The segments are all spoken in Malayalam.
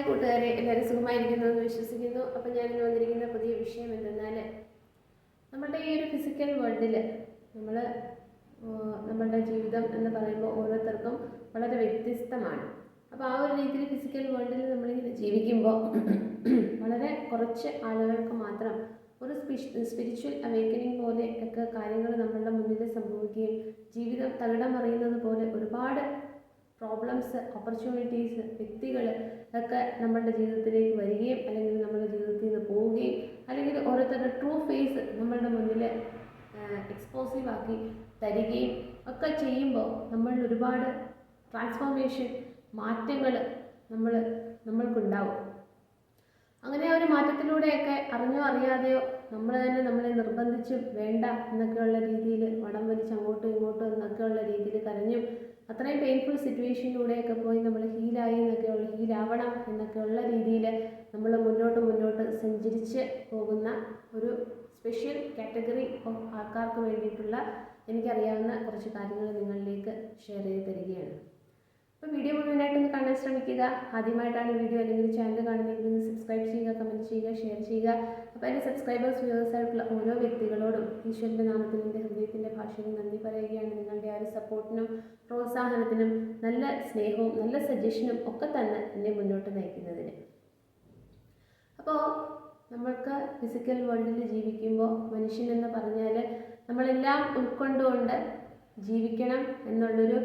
ഹായ് കൂട്ടുകാരെ എല്ലാവരും സുഖമായിരിക്കുന്നു എന്ന് വിശ്വസിക്കുന്നു. അപ്പം ഞാനിന്ന് വന്നിരിക്കുന്ന പുതിയ വിഷയം എന്തെന്നാൽ നമ്മളുടെ ഈ ഒരു ഫിസിക്കൽ വേൾഡിൽ നമ്മൾ നമ്മളുടെ ജീവിതം എന്ന് പറയുമ്പോൾ ഓരോരുത്തർക്കും വളരെ വ്യത്യസ്തമാണ്. അപ്പോൾ ആ ഒരു രീതിയിൽ ഫിസിക്കൽ വേൾഡിൽ നമ്മളിങ്ങനെ ജീവിക്കുമ്പോൾ വളരെ കുറച്ച് ആളുകൾക്ക് മാത്രം ഒരു സ്പിരിച്വൽ അവേക്കനിങ് പോലെ ഒക്കെ കാര്യങ്ങൾ നമ്മളുടെ മുന്നിൽ സംഭവിക്കുകയും ജീവിതം തകിടം മറിയുന്നത് പോലെ ഒരുപാട് പ്രോബ്ലംസ് ഓപ്പർച്യൂണിറ്റീസ് വ്യക്തികൾ ഒക്കെ നമ്മളുടെ ജീവിതത്തിലേക്ക് വരികയും അല്ലെങ്കിൽ നമ്മുടെ ജീവിതത്തിൽ നിന്ന് പോവുകയും അല്ലെങ്കിൽ ഓരോരുത്തരുടെ ട്രൂ ഫേസ് നമ്മളുടെ മുന്നിൽ എക്സ്പോസീവ് ആക്കി തരികയും ഒക്കെ ചെയ്യുമ്പോൾ നമ്മളിൽ ഒരുപാട് ട്രാൻസ്ഫോർമേഷൻ മാറ്റങ്ങൾ നമ്മൾ നമ്മൾക്കുണ്ടാവും. അങ്ങനെ ആ ഒരു മാറ്റത്തിലൂടെയൊക്കെ അറിഞ്ഞോ അറിയാതെയോ നമ്മൾ തന്നെ നമ്മളെ നിർബന്ധിച്ചും വേണ്ട എന്നൊക്കെയുള്ള രീതിയിൽ വടം വലിച്ച് അങ്ങോട്ടും ഇങ്ങോട്ടും എന്നൊക്കെയുള്ള രീതിയിൽ കരഞ്ഞും അത്രയും പെയിൻഫുൾ സിറ്റുവേഷനിലൂടെയൊക്കെ പോയി നമ്മൾ ഹീലായി എന്നൊക്കെ ഉള്ള ഹീലാവണം എന്നൊക്കെയുള്ള രീതിയിൽ നമ്മൾ മുന്നോട്ട് മുന്നോട്ട് സഞ്ചരിച്ച് പോകുന്ന ഒരു സ്പെഷ്യൽ കാറ്റഗറി ഓഫ് ആൾക്കാർക്ക് വേണ്ടിയിട്ടുള്ള എനിക്കറിയാവുന്ന കുറച്ച് കാര്യങ്ങൾ നിങ്ങളിലേക്ക് ഷെയർ ചെയ്ത് തരികയാണ്. അപ്പോൾ വീഡിയോ മുഴുവനായിട്ടൊന്ന് കാണാൻ ശ്രമിക്കുക. ആദ്യമായിട്ടാണ് വീഡിയോ അല്ലെങ്കിൽ ചാനൽ കാണുന്നതെങ്കിൽ ഒന്ന് സബ്സ്ക്രൈബ് ചെയ്യുക കമന്റ് ചെയ്യുക ഷെയർ ചെയ്യുക. അപ്പോൾ എന്റെ സബ്സ്ക്രൈബേഴ്സ് വ്യൂവേഴ്സ് ആയിട്ടുള്ള ഓരോ വ്യക്തികളോടും ഈശ്വരന്റെ നാമത്തിൽ എന്റെ ഹൃദയത്തിന്റെ ഭാഷയിൽ നന്ദി പറയുകയാണ്. നിങ്ങളുടെ ആ ഒരു സപ്പോർട്ടിനും പ്രോത്സാഹനത്തിനും നല്ല സ്നേഹവും നല്ല സജഷനും ഒക്കെ തന്നെ എന്നെ മുന്നോട്ട് നയിക്കുന്നതിന്. അപ്പോൾ നമ്മൾക്ക് ഫിസിക്കൽ വേൾഡിൽ ജീവിക്കുമ്പോൾ മനുഷ്യൻ എന്ന് പറഞ്ഞാൽ നമ്മളെല്ലാം ഉൾക്കൊണ്ടുകൊണ്ട് ജീവിക്കണം എന്നുള്ളൊരു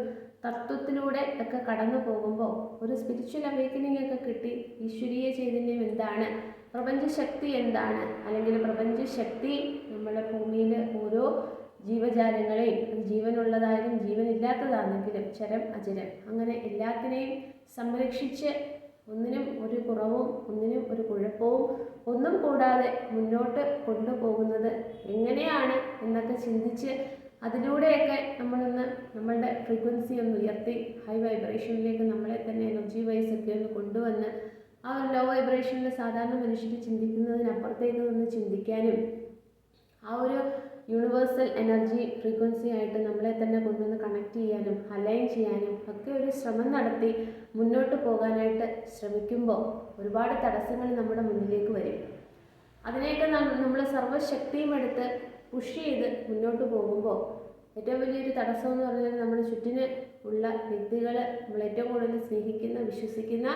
തത്വത്തിലൂടെ ഒക്കെ കടന്നു പോകുമ്പോൾ ഒരു സ്പിരിച്വൽ അവേക്കനിങ് ഒക്കെ കിട്ടി ഈശ്വരീയ ചൈതന്യം എന്താണ്? പ്രപഞ്ചശക്തി എന്താണ്? അല്ലെങ്കിൽ പ്രപഞ്ചശക്തി നമ്മുടെ ഭൂമിയിൽ ഓരോ ജീവജാലങ്ങളെയും ജീവനുള്ളതായാലും ജീവനില്ലാത്തതാണെങ്കിലും ചരം അചരം. അങ്ങനെ എല്ലാത്തിനെയും സംരക്ഷിച്ച് ഒന്നിനും ഒരു കുറവും ഒന്നിനും ഒരു കുഴപ്പവും ഒന്നും കൂടാതെ മുന്നോട്ട് കൊണ്ടുപോകുന്നത് എങ്ങനെയാണ് എന്നൊക്കെ ചിന്തിച്ച് അതിലൂടെയൊക്കെ നമ്മളൊന്ന് നമ്മളുടെ ഫ്രീക്വൻസി ഒന്ന് ഉയർത്തി ഹൈ വൈബ്രേഷനിലേക്ക് നമ്മളെ തന്നെ എനർജി വൈസ് ഒക്കെ ഒന്ന് കൊണ്ടുവന്ന് ആ ഒരു ലോ വൈബ്രേഷനിൽ സാധാരണ മനുഷ്യർ ചിന്തിക്കുന്നതിനപ്പുറത്തേക്ക് നിന്ന് ചിന്തിക്കാനും ആ ഒരു യൂണിവേഴ്സൽ എനർജി ഫ്രീക്വൻസി ആയിട്ട് നമ്മളെ തന്നെ കൊണ്ടുവന്ന് കണക്ട് ചെയ്യാനും അലൈൻ ചെയ്യാനും ഒക്കെ ഒരു ശ്രമം നടത്തി മുന്നോട്ട് പോകാനായിട്ട് ശ്രമിക്കുമ്പോൾ ഒരുപാട് തടസ്സങ്ങൾ നമ്മുടെ മുന്നിലേക്ക് വരും. അതിനെയൊക്കെ നമ്മൾ സർവശക്തിയും എടുത്ത് പുഷ് ചെയ്ത് മുന്നോട്ട് പോകുമ്പോൾ ഏറ്റവും വലിയൊരു തടസ്സം എന്ന് പറഞ്ഞാൽ നമ്മുടെ ചുറ്റിന് ഉള്ള വ്യക്തികൾ നമ്മൾ ഏറ്റവും കൂടുതൽ സ്നേഹിക്കുന്ന വിശ്വസിക്കുന്ന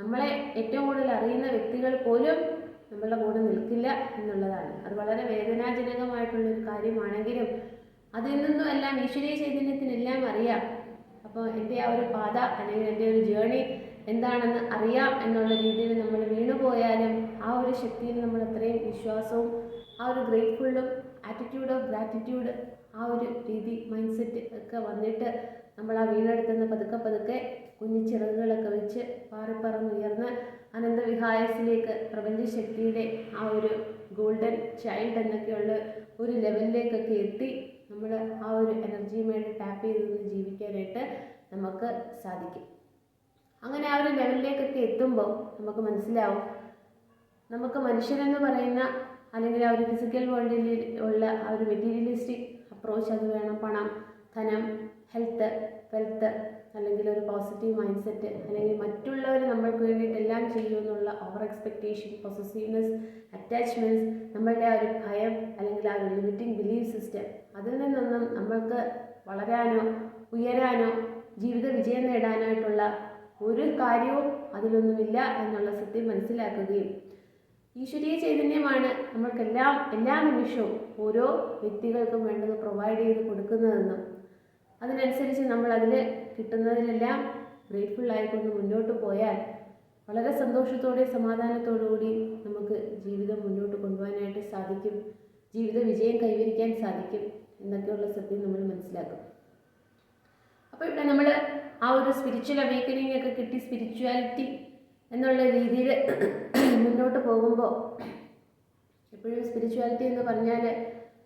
നമ്മളെ ഏറ്റവും കൂടുതൽ അറിയുന്ന വ്യക്തികൾ പോലും നമ്മളുടെ കൂടെ നിൽക്കില്ല എന്നുള്ളതാണ്. അത് വളരെ വേദനാജനകമായിട്ടുള്ളൊരു കാര്യമാണെങ്കിലും അതിൽ നിന്നും എല്ലാം ഈശ്വരീയ ചൈതന്യത്തിനെല്ലാം അറിയാം. അപ്പോൾ എന്റെ ആ ഒരു പാത അല്ലെങ്കിൽ എന്റെ ഒരു ജേണി എന്താണെന്ന് അറിയാം എന്നുള്ള രീതിയിൽ നമ്മൾ വീണുപോയാലും ആ ഒരു ശക്തിയിൽ നമ്മൾ അത്രയും വിശ്വാസവും ആ ഒരു ഗ്രേറ്റ്ഫുള്ളും ആറ്റിറ്റ്യൂഡ് ഓഫ് ഗ്രാറ്റിറ്റ്യൂഡ് ആ ഒരു രീതി മൈൻഡ് സെറ്റ് ഒക്കെ വന്നിട്ട് നമ്മൾ ആ വീണെടുത്തുനിന്ന് പതുക്കെ പതുക്കെ കുഞ്ഞു ചിറകുകളൊക്കെ വെച്ച് പാറിപ്പറന്നുയർന്ന് അനന്തവിഹായസിലേക്ക് പ്രപഞ്ചശക്തിയുടെ ആ ഒരു ഗോൾഡൻ ചൈൽഡ് എന്നൊക്കെയുള്ള ഒരു ലെവലിലേക്കൊക്കെ എത്തി നമ്മൾ ആ ഒരു എനർജിയുമായിട്ട് ടാപ്പ് ചെയ്ത് നിന്ന് ജീവിക്കാനായിട്ട് നമുക്ക് സാധിക്കും. അങ്ങനെ ആ ഒരു ലെവലിലേക്കൊക്കെ എത്തുമ്പോൾ നമുക്ക് മനസ്സിലാവും. നമുക്ക് മനുഷ്യരെന്ന് പറയുന്ന അല്ലെങ്കിൽ ആ ഒരു ഫിസിക്കൽ വേൾഡിൽ ഉള്ള ആ ഒരു മെറ്റീരിയലിസ്റ്റിക് അപ്രോച്ച് അത് വേണം. പണം ധനം ഹെൽത്ത് വെൽത്ത് അല്ലെങ്കിൽ ഒരു പോസിറ്റീവ് മൈൻഡ് സെറ്റ് അല്ലെങ്കിൽ മറ്റുള്ളവർ നമ്മൾക്ക് വേണ്ടിയിട്ട് എല്ലാം ചെയ്യുമെന്നുള്ള ഓവർ എക്സ്പെക്റ്റേഷൻ പൊസസീവ്നെസ് അറ്റാച്ച്മെന്റ്സ് നമ്മളുടെ ആ ഒരു ഭയം അല്ലെങ്കിൽ ആ ഒരു ലിമിറ്റിംഗ് ബിലീഫ് സിസ്റ്റം അതിൽ നിന്നൊന്നും നമ്മൾക്ക് വളരാനോ ഉയരാനോ ജീവിത വിജയം നേടാനായിട്ടുള്ള ഒരു കാര്യവും അതിലൊന്നുമില്ല എന്നുള്ള സത്യം മനസ്സിലാക്കുകയും ഈശ്വരീയ ചൈതന്യമാണ് നമ്മൾക്കെല്ലാം എല്ലാ നിമിഷവും ഓരോ വ്യക്തികൾക്കും വേണ്ടത് പ്രൊവൈഡ് ചെയ്ത് കൊടുക്കുന്നതെന്നും അതിനനുസരിച്ച് നമ്മൾ അതിൽ കിട്ടുന്നതിനെല്ലാം ഗ്രേറ്റ്ഫുൾ ആയിക്കൊണ്ട് മുന്നോട്ട് പോയാൽ വളരെ സന്തോഷത്തോടെ സമാധാനത്തോടുകൂടി നമുക്ക് ജീവിതം മുന്നോട്ട് കൊണ്ടുപോകാനായിട്ട് സാധിക്കും. ജീവിത വിജയം കൈവരിക്കാൻ സാധിക്കും എന്നൊക്കെയുള്ള സത്യം നമ്മൾ മനസ്സിലാക്കും. അപ്പോൾ ഇവിടെ നമ്മൾ ആ ഒരു സ്പിരിച്വൽ അവേക്കനിങ് ഒക്കെ കിട്ടി സ്പിരിച്വാലിറ്റി എന്നുള്ള രീതിയിൽ മുന്നോട്ട് പോകുമ്പോൾ എപ്പോഴും സ്പിരിച്വാലിറ്റി എന്ന് പറഞ്ഞാൽ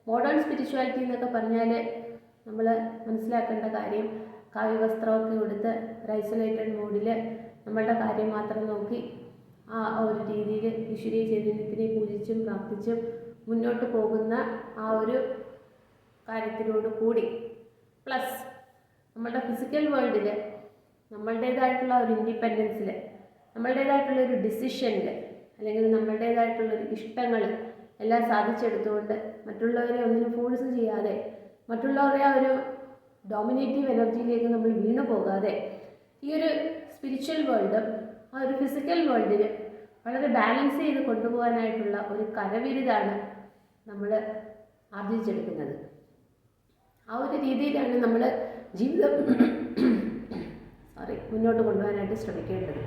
മോഡേൺ സ്പിരിച്വാലിറ്റി എന്നൊക്കെ പറഞ്ഞാൽ നമ്മൾ മനസ്സിലാക്കേണ്ട കാര്യം കാവ്യവസ്ത്രമൊക്കെ ഉടുത്ത് ഒരു ഐസൊലേറ്റഡ് മോഡിൽ നമ്മളുടെ കാര്യം മാത്രം നോക്കി ആ ഒരു രീതിയിൽ ഈശ്വരീയ ചൈതന്യത്തിനെ പൂജിച്ചും പ്രാർത്ഥിച്ചും മുന്നോട്ട് പോകുന്ന ആ ഒരു കാര്യത്തിനോട് കൂടി. പ്ലസ് നമ്മളുടെ ഫിസിക്കൽ വേൾഡിൽ നമ്മളുടേതായിട്ടുള്ള ഒരു ഇൻഡിപെൻഡൻസിൽ നമ്മളുടേതായിട്ടുള്ള ഒരു ഡിസിഷനിൽ അല്ലെങ്കിൽ നമ്മളുടേതായിട്ടുള്ള ഇഷ്ടങ്ങൾ എല്ലാം സാധിച്ചെടുത്തുകൊണ്ട് മറ്റുള്ളവരെ ഒന്നിനും ഫോഴ്സ് ചെയ്യാതെ മറ്റുള്ളവരെ ആ ഒരു ഡോമിനേറ്റീവ് എനർജിയിലേക്ക് നമ്മൾ വീണു പോകാതെ ഈ ഒരു സ്പിരിച്വൽ വേൾഡും ആ ഒരു ഫിസിക്കൽ വേൾഡിന് വളരെ ബാലൻസ് ചെയ്ത് കൊണ്ടുപോകാനായിട്ടുള്ള ഒരു കരവിരുതാണ് നമ്മൾ ആർജിച്ചെടുക്കുന്നത്. ആ ഒരു രീതിയിലാണ് നമ്മൾ ജീവിതം സോറി മുന്നോട്ട് കൊണ്ടുപോകാനായിട്ട് ശ്രമിക്കേണ്ടത്.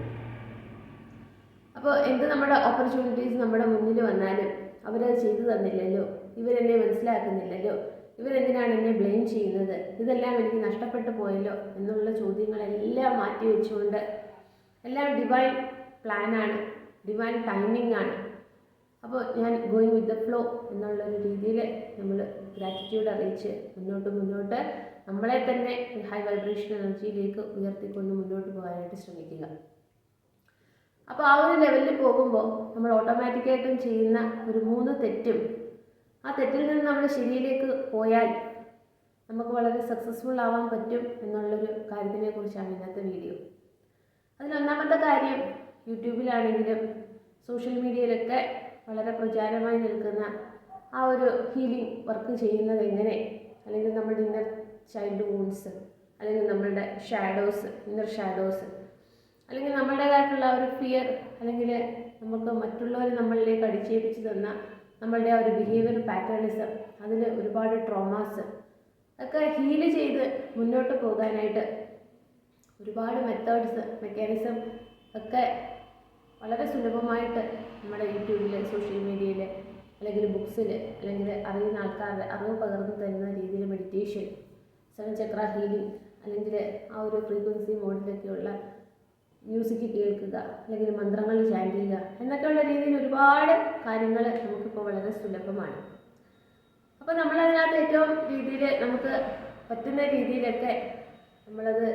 അപ്പോൾ എന്ത് നമ്മുടെ ഓപ്പർച്യൂണിറ്റീസ് നമ്മുടെ മുന്നിൽ വന്നാലും അവരത് ചെയ്തു തന്നില്ലല്ലോ? ഇവരെന്നെ മനസ്സിലാക്കുന്നില്ലല്ലോ? ഇവരെന്തിനാണ് എന്നെ ബ്ലെയിം ചെയ്യുന്നത്? ഇതെല്ലാം എനിക്ക് നഷ്ടപ്പെട്ടു പോയല്ലോ? എന്നുള്ള ചോദ്യങ്ങളെല്ലാം മാറ്റി വെച്ചുകൊണ്ട് എല്ലാം ഡിവൈൻ പ്ലാനാണ് ഡിവൈൻ ടൈമിംഗ് ആണ്. അപ്പോൾ ഞാൻ ഗോയിങ് വിത്ത് ദ ഫ്ലോ എന്നുള്ള ഒരു രീതിയിൽ നമ്മൾ ഗ്രാറ്റിറ്റ്യൂഡ് അറിയിച്ച് മുന്നോട്ട് മുന്നോട്ട് നമ്മളെ തന്നെ ഹൈ വൈബ്രേഷൻ എനർജിയിലേക്ക് ഉയർത്തിക്കൊണ്ട് മുന്നോട്ട് പോകാനായിട്ട് ശ്രമിക്കുക. അപ്പോൾ ആ ഒരു ലെവലിൽ പോകുമ്പോൾ നമ്മൾ ഓട്ടോമാറ്റിക്കായിട്ടും ചെയ്യുന്ന ഒരു മൂന്ന് തെറ്റും. ആ തെറ്റിൽ നിന്ന് നമ്മൾ ശരിയിലേക്ക് പോയാൽ നമുക്ക് വളരെ സക്സസ്ഫുൾ ആവാൻ പറ്റും എന്നുള്ളൊരു കാര്യത്തിനെ കുറിച്ചാണ് ഇന്നത്തെ വീഡിയോ അതിലൊന്നാമത്തെ കാര്യം യൂട്യൂബിലാണെങ്കിലും സോഷ്യൽ മീഡിയയിലൊക്കെ വളരെ പ്രചാരമായി നിൽക്കുന്ന ആ ഒരു ഹീലിംഗ് വർക്ക് ചെയ്യുന്നത് എങ്ങനെ? അല്ലെങ്കിൽ നമ്മുടെ ഇന്നർ ചൈൽഡ് വൂൺസ് അല്ലെങ്കിൽ നമ്മളുടെ ഷാഡോസ് ഇന്നർ ഷാഡോസ് അല്ലെങ്കിൽ നമ്മളുടേതായിട്ടുള്ള ഒരു ഫിയർ അല്ലെങ്കിൽ നമുക്ക് മറ്റുള്ളവർ നമ്മളിലേക്ക് അടിച്ചേൽപ്പിച്ച് തന്ന നമ്മളുടെ ആ ഒരു ബിഹേവിയർ പാറ്റേണിസം അതിൽ ഒരുപാട് ട്രോമാസ് ഒക്കെ ഹീൽ ചെയ്ത് മുന്നോട്ട് പോകാനായിട്ട് ഒരുപാട് മെത്തേഡ്സ് മെക്കാനിസം ഒക്കെ വളരെ സുലഭമായിട്ട് നമ്മുടെ യൂട്യൂബിൽ സോഷ്യൽ മീഡിയയിൽ അല്ലെങ്കിൽ ബുക്സിൽ അല്ലെങ്കിൽ അറിയുന്ന ആൾക്കാരുടെ അറിവ് പകർന്നു തരുന്ന രീതിയിൽ മെഡിറ്റേഷൻ സെവൻ ചക്ര ഹീലിംഗ് അല്ലെങ്കിൽ ആ ഒരു ഫ്രീക്വൻസി മോഡിലൊക്കെയുള്ള മ്യൂസിക് കേൾക്കുക അല്ലെങ്കിൽ മന്ത്രങ്ങൾ ചാൻഡിയുക ചെയ്യുക എന്നൊക്കെയുള്ള രീതിയിൽ ഒരുപാട് കാര്യങ്ങൾ നമുക്കിപ്പോൾ വളരെ സുലഭമാണ്. അപ്പോൾ നമ്മളതിനകത്ത് ഏറ്റവും രീതിയിൽ നമുക്ക് പറ്റുന്ന രീതിയിലൊക്കെ നമ്മളത്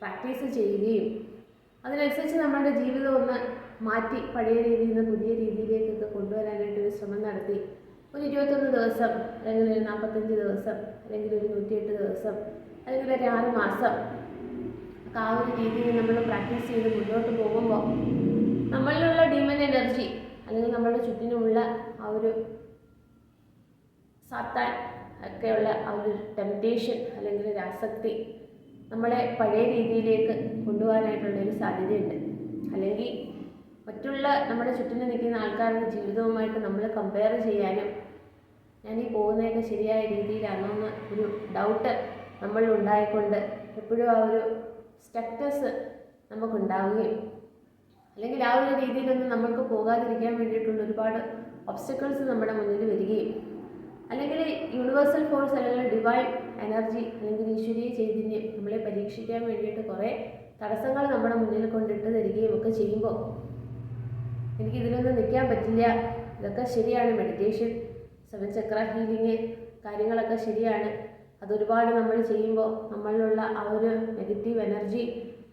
പ്രാക്ടീസ് ചെയ്യുകയും അതിനനുസരിച്ച് നമ്മളുടെ ജീവിതം ഒന്ന് മാറ്റി പഴയ രീതിയിൽ നിന്ന് പുതിയ രീതിയിലേക്കൊക്കെ കൊണ്ടുവരാനായിട്ട് ഒരു ശ്രമം നടത്തി ഒരു ഇരുപത്തൊന്ന് ദിവസം അല്ലെങ്കിൽ ഒരു നാൽപ്പത്തഞ്ച് ദിവസം അല്ലെങ്കിൽ ഒരു നൂറ്റിയെട്ട് ദിവസം അല്ലെങ്കിൽ ഒരു ആറ് മാസം ആ ഒരു രീതിയിൽ നമ്മൾ പ്രാക്ടീസ് ചെയ്ത് മുന്നോട്ട് പോകുമ്പോൾ നമ്മളിലുള്ള ഡിമൻ എനർജി അല്ലെങ്കിൽ നമ്മളുടെ ചുറ്റിനുമുള്ള ആ ഒരു സാത്താൻ ഒക്കെയുള്ള ആ ഒരു ടെംപ്റ്റേഷൻ അല്ലെങ്കിൽ ഒരു ആസക്തി നമ്മളെ പഴയ രീതിയിലേക്ക് കൊണ്ടുപോകാനായിട്ടുള്ളൊരു സാധ്യതയുണ്ട്. അല്ലെങ്കിൽ മറ്റുള്ള നമ്മുടെ ചുറ്റിന് നിൽക്കുന്ന ആൾക്കാരുടെ ജീവിതവുമായിട്ട് നമ്മൾ കമ്പയർ ചെയ്യാനും ഞാൻ ഈ പോകുന്നതൊക്കെ ശരിയായ രീതിയിലാണോ എന്ന് ഒരു ഡൗട്ട് നമ്മളിൽ ഉണ്ടായിക്കൊണ്ട് എപ്പോഴും ആ ഒരു സ്റ്റക്നസ് നമുക്കുണ്ടാവുകയും അല്ലെങ്കിൽ ആ ഒരു രീതിയിലൊന്നും നമ്മൾക്ക് പോകാതിരിക്കാൻ വേണ്ടിയിട്ടുള്ള ഒരുപാട് ഒബ്സ്റ്റക്കിൾസ് നമ്മുടെ മുന്നിൽ വരികയും അല്ലെങ്കിൽ യൂണിവേഴ്സൽ ഫോഴ്സ് അല്ലെങ്കിൽ ഡിവൈൻ എനർജി അല്ലെങ്കിൽ ഈശ്വരീയ ചൈതന്യം നമ്മളെ പരീക്ഷിക്കാൻ വേണ്ടിയിട്ട് കുറേ തടസ്സങ്ങൾ നമ്മുടെ മുന്നിൽ കൊണ്ടിട്ട് തരികയും ഒക്കെ ചെയ്യുമ്പോൾ എനിക്ക് ഇതിലൊന്നും നിൽക്കാൻ പറ്റില്ല. ഇതൊക്കെ ശരിയാണ്. മെഡിറ്റേഷൻ സെവൻ ചക്ര ഹീലിങ് കാര്യങ്ങളൊക്കെ ശരിയാണ്. അതൊരുപാട് നമ്മൾ ചെയ്യുമ്പോൾ നമ്മളിലുള്ള ആ ഒരു നെഗറ്റീവ് എനർജി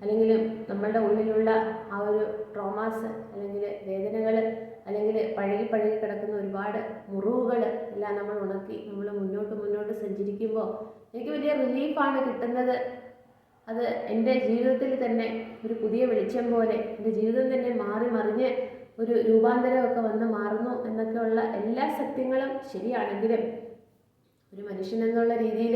അല്ലെങ്കിൽ നമ്മളുടെ ഉള്ളിലുള്ള ആ ഒരു ട്രോമാസ് അല്ലെങ്കിൽ വേദനകൾ അല്ലെങ്കിൽ പഴകി പഴകി കിടക്കുന്ന ഒരുപാട് മുറിവുകൾ എല്ലാം നമ്മൾ ഉണക്കി നമ്മൾ മുന്നോട്ട് മുന്നോട്ട് സഞ്ചരിക്കുമ്പോൾ എനിക്ക് വലിയ റിലീഫാണ് കിട്ടുന്നത്. അത് എന്റെ ജീവിതത്തിൽ തന്നെ ഒരു പുതിയ വെളിച്ചം പോലെ എന്റെ ജീവിതം തന്നെ മാറി മറിഞ്ഞ് ഒരു രൂപാന്തരമൊക്കെ വന്ന് മാറുന്നു എന്നൊക്കെയുള്ള എല്ലാ സത്യങ്ങളും ശരിയാണെങ്കിലും ഒരു മനുഷ്യൻ എന്നുള്ള രീതിയിൽ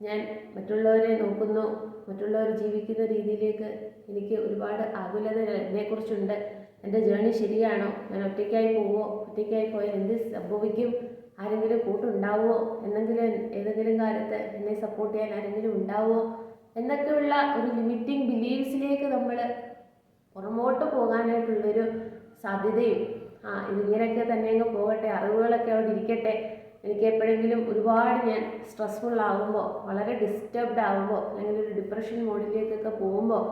ഞാൻ മറ്റുള്ളവരെ നോക്കുന്നു മറ്റുള്ളവർ ജീവിക്കുന്ന രീതിയിലേക്ക് എനിക്ക് ഒരുപാട് ആകുലത എന്നെക്കുറിച്ചുണ്ട് എന്റെ ജേണി ശരിയാണോ? ഞാൻ ഒറ്റയ്ക്കായി പോവോ? ഒറ്റയ്ക്കായി പോയാൽ എന്ത് സംഭവിക്കും? ആരെങ്കിലും കൂട്ടുണ്ടാവുമോ എന്തെങ്കിലും ഏതെങ്കിലും കാലത്ത് എന്നെ സപ്പോർട്ട് ചെയ്യാൻ ആരെങ്കിലും ഉണ്ടാവുമോ എന്നൊക്കെയുള്ള ഒരു ലിമിറ്റിംഗ് ബിലീവ്സിലേക്ക് നമ്മൾ പുറമോട്ട് പോകാനായിട്ടുള്ളൊരു സാധ്യതയും. ആ ഇതിങ്ങനെയൊക്കെ തന്നെ അങ്ങ് പോകട്ടെ അറിവുകളൊക്കെ അവിടെ ഇരിക്കട്ടെ. എനിക്ക് എപ്പോഴെങ്കിലും ഒരുപാട് ഞാൻ സ്ട്രെസ്ഫുൾ ആകുമ്പോൾ വളരെ ഡിസ്റ്റർബ്ഡ് ആകുമ്പോൾ അല്ലെങ്കിൽ ഒരു ഡിപ്രഷൻ മോഡിലേക്കൊക്കെ പോകുമ്പോൾ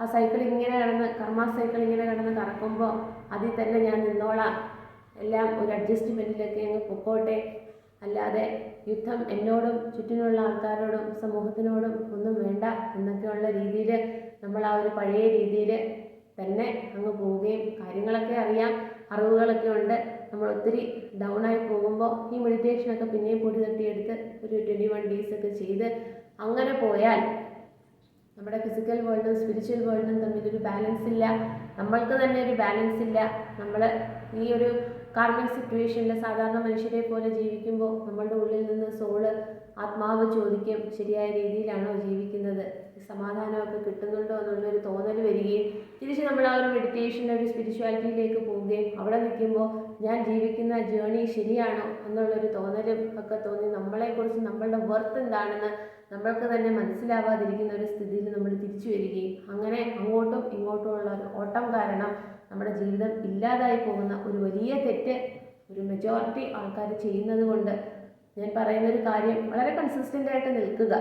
ആ സൈക്കിൾ ഇങ്ങനെ കിടന്ന് കർമ്മ സൈക്കിൾ ഇങ്ങനെ കിടന്ന് കറക്കുമ്പോൾ അതിൽ തന്നെ ഞാൻ നിന്നോളാം. എല്ലാം ഒരു അഡ്ജസ്റ്റ്മെന്റിലൊക്കെ അങ്ങ് പൊക്കോട്ടെ. അല്ലാതെ യുദ്ധം എന്നോടും ചുറ്റിനുള്ള ആൾക്കാരോടും സമൂഹത്തിനോടും ഒന്നും വേണ്ട എന്നൊക്കെയുള്ള രീതിയിൽ നമ്മൾ ആ ഒരു പഴയ രീതിയിൽ തന്നെ അങ്ങ് പോവുകയും കാര്യങ്ങളൊക്കെ അറിയാം അറിവുകളൊക്കെ ഉണ്ട്. നമ്മൾ ഒത്തിരി ഡൗൺ ആയി പോകുമ്പോൾ ഈ മെഡിറ്റേഷനൊക്കെ പിന്നെയും പൊടി തട്ടിയെടുത്ത് ഒരു ട്വന്റി വൺ ഡേയ്സ് ഒക്കെ ചെയ്ത് അങ്ങനെ പോയാൽ നമ്മുടെ ഫിസിക്കൽ വേൾഡും സ്പിരിച്വൽ വേൾഡും തമ്മിലൊരു ബാലൻസ് ഇല്ല. നമ്മൾക്ക് തന്നെ ഒരു ബാലൻസ് ഇല്ല. നമ്മൾ ഈ ഒരു കാർമിക് സിറ്റുവേഷനിൽ സാധാരണ മനുഷ്യരെ പോലെ ജീവിക്കുമ്പോൾ നമ്മളുടെ ഉള്ളിൽ നിന്ന് സോൾ ആത്മാവ് ചോദിക്കും ശരിയായ രീതിയിലാണോ ജീവിക്കുന്നത്? സമാധാനമൊക്കെ കിട്ടുന്നുണ്ടോ എന്നുള്ളൊരു തോന്നൽ വരികയും തിരിച്ച് നമ്മൾ ആ ഒരു മെഡിറ്റേഷൻ ഒരു സ്പിരിച്വാലിറ്റിയിലേക്ക് പോവുകയും അവിടെ നിൽക്കുമ്പോൾ ഞാൻ ജീവിക്കുന്ന ജേണി ശരിയാണോ എന്നുള്ളൊരു തോന്നലും ഒക്കെ തോന്നി. നമ്മളെക്കുറിച്ച് നമ്മളുടെ വർത്ത് എന്താണെന്ന് നമ്മൾക്ക് തന്നെ മനസ്സിലാവാതിരിക്കുന്ന ഒരു സ്ഥിതിയിൽ നമ്മൾ തിരിച്ചു വരികയും അങ്ങനെ അങ്ങോട്ടും ഇങ്ങോട്ടുമുള്ള ഒരു ഓട്ടം കാരണം നമ്മുടെ ജീവിതം ഇല്ലാതായി പോകുന്ന ഒരു വലിയ തെറ്റ് ഒരു മെജോറിറ്റി ആൾക്കാർ ചെയ്യുന്നത് കൊണ്ട് ഞാൻ പറയുന്ന ഒരു കാര്യം വളരെ കൺസിസ്റ്റന്റ് ആയിട്ട് നിൽക്കുക.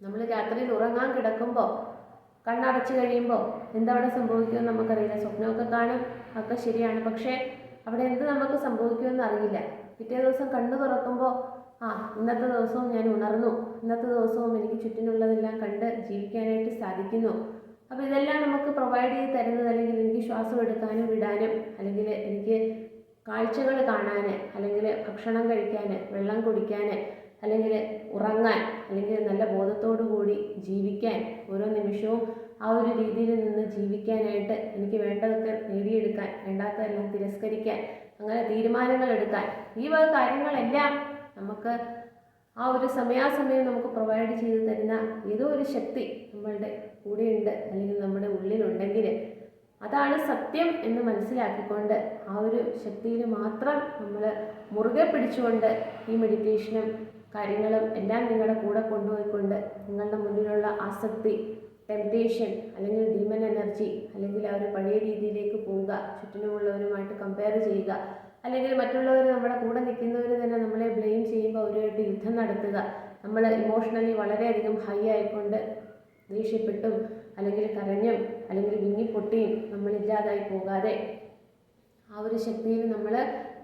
നമ്മൾ രാത്രിയിൽ ഉറങ്ങാൻ കിടക്കുമ്പോൾ കണ്ണടച്ച് കഴിയുമ്പോൾ എന്തവിടെ സംഭവിക്കുമെന്ന് നമുക്കറിയില്ല. സ്വപ്നമൊക്കെ കാണും ഒക്കെ ശരിയാണ്. പക്ഷേ അവിടെ എന്ത് നമുക്ക് സംഭവിക്കുമെന്ന് അറിയില്ല. പിറ്റേ ദിവസം കണ്ണു തുറക്കുമ്പോൾ ആ ഇന്നത്തെ ദിവസവും ഞാൻ ഉണർന്നു. ഇന്നത്തെ ദിവസവും എനിക്ക് ചുറ്റിനുള്ളതെല്ലാം കണ്ട് ജീവിക്കാനായിട്ട് സാധിക്കുന്നു. അപ്പോൾ ഇതെല്ലാം നമുക്ക് പ്രൊവൈഡ് ചെയ്ത് തരുന്നത് അല്ലെങ്കിൽ എനിക്ക് ശ്വാസം എടുക്കാനും വിടാനും അല്ലെങ്കിൽ എനിക്ക് കാഴ്ചകൾ കാണാൻ അല്ലെങ്കിൽ ഭക്ഷണം കഴിക്കാൻ വെള്ളം കുടിക്കാൻ അല്ലെങ്കിൽ ഉറങ്ങാൻ അല്ലെങ്കിൽ നല്ല ബോധത്തോടു കൂടി ജീവിക്കാൻ ഓരോ നിമിഷവും ആ ഒരു രീതിയിൽ നിന്ന് ജീവിക്കാനായിട്ട് എനിക്ക് വേണ്ടതൊക്കെ നേടിയെടുക്കാൻ വേണ്ടാത്തതെല്ലാം തിരസ്കരിക്കാൻ അങ്ങനെ തീരുമാനങ്ങൾ എടുക്കാൻ ഈ വക കാര്യങ്ങളെല്ലാം നമുക്ക് ആ ഒരു സമയാസമയം നമുക്ക് പ്രൊവൈഡ് ചെയ്തു തരുന്ന ഏതോ ഒരു ശക്തി നമ്മളുടെ കൂടെയുണ്ട് അല്ലെങ്കിൽ നമ്മുടെ ഉള്ളിലുണ്ടെങ്കിൽ അതാണ് സത്യം എന്ന് മനസ്സിലാക്കിക്കൊണ്ട് ആ ഒരു ശക്തിയിൽ മാത്രം നമ്മൾ മുറുകെ പിടിച്ചുകൊണ്ട് ഈ മെഡിറ്റേഷനും കാര്യങ്ങളും എല്ലാം നിങ്ങളുടെ കൂടെ കൊണ്ടുപോയിക്കൊണ്ട് നിങ്ങളുടെ മുന്നിലുള്ള ആസക്തി ടെംപ്റ്റേഷൻ അല്ലെങ്കിൽ ഡീമൻ എനർജി അല്ലെങ്കിൽ അവർ പഴയ രീതിയിലേക്ക് പോവുക ചുറ്റിനുമുള്ളവരുമായിട്ട് കമ്പയർ ചെയ്യുക. അല്ലെങ്കിൽ മറ്റുള്ളവർ നമ്മുടെ കൂടെ നിൽക്കുന്നവർ തന്നെ നമ്മളെ ബ്ലെയിം ചെയ്യുമ്പോൾ അവരുമായിട്ട് യുദ്ധം നടത്തുക. നമ്മൾ ഇമോഷണലി വളരെയധികം ഹൈ ആയിക്കൊണ്ട് ദേഷ്യപ്പെട്ടും അല്ലെങ്കിൽ കരഞ്ഞും അല്ലെങ്കിൽ വിങ്ങിപ്പൊട്ടിയും നമ്മളില്ലാതായി പോകാതെ ആ ഒരു ശക്തിയിൽ നമ്മൾ